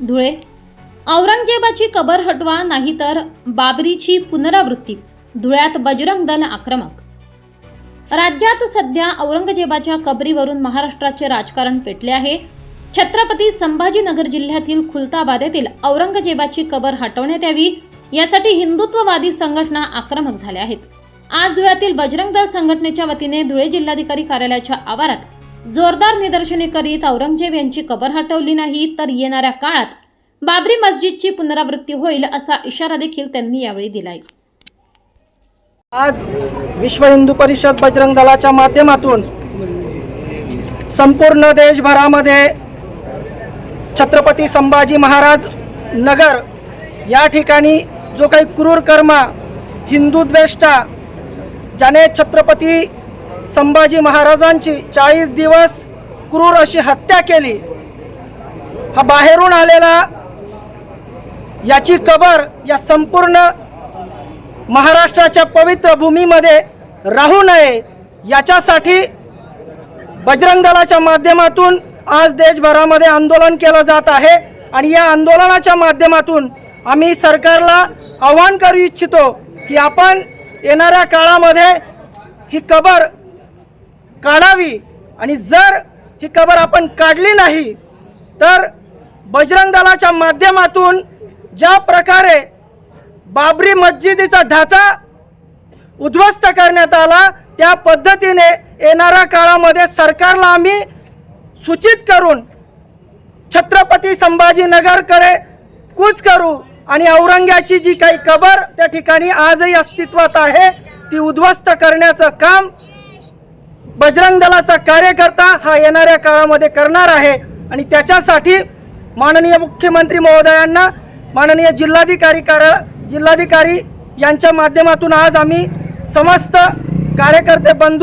धुळे. औरंगजेबाची कबर हटवा नाहीतर बाबरीची पुनरावृत्ती धुळ्यात बजरंग दल आक्रमक. राज्यात सध्या औरंगजेबाच्या कबरीवरून महाराष्ट्राचे राजकारण पेटले आहे. छत्रपती संभाजीनगर जिल्ह्यातील खुलताबाद येथील औरंगजेबाची कबर हटवण्यात यावी यासाठी हिंदुत्ववादी संघटना आक्रमक झाल्या आहेत. आज धुळ्यातील बजरंग दल संघटनेच्या वतीने धुळे जिल्हाधिकारी कार्यालयाच्या आवारात जोरदार निदर्शने करीत औरंगजेब यांची कबर हटवली नाही तर येणाऱ्या काळात बाबरी मस्जिदची पुनरावृत्ती होईल असा इशारा देखील त्यांनी यावेळी दिलाय. आज विश्व हिंदू परिषद बजरंग दलाच्या माध्यमातून संपूर्ण देशभरामध्ये छत्रपती संभाजी महाराज नगर या ठिकाणी जो काही क्रूर कर्मा हिंदू द्वेष्टा ज्याने छत्रपती संभाजी महाराजांची चाळीस दिवस क्रूर अशी हत्या केली. हा बाहेरून आलेला याची कबर या संपूर्ण महाराष्ट्राच्या पवित्र भूमीमध्ये राहू नये याच्यासाठी बजरंग दलाच्या माध्यमातून आज देशभरामध्ये आंदोलन केलं जात आहे आणि या आंदोलनाच्या माध्यमातून आम्ही सरकारला आवाहन करू इच्छितो की आपण येणाऱ्या काळामध्ये ही कबर काढावी आणि जर ही कबर आपण काढली नाही तर बजरंग दलाच्या माध्यमातून ज्या प्रकारे बाबरी मस्जिदीचा ढाचा उद्ध्वस्त करण्यात आला त्या पद्धतीने येणाऱ्या काळामध्ये सरकारला आम्ही सूचित करून छत्रपती संभाजीनगरकडे कूच करू आणि औरंग्याची जी काही कबर त्या ठिकाणी आजही अस्तित्वात आहे ती उद्ध्वस्त करण्याचं काम बजरंग दलाचा कार्यकर्ता हा येणाऱ्या काळामध्ये करणार आहे. आणि त्याच्यासाठी माननीय मुख्यमंत्री महोदयांना माननीय जिल्हाधिकारी कार्य जिल्हाधिकारी यांच्या माध्यमातून आज आम्ही समस्त कार्यकर्ते बंधू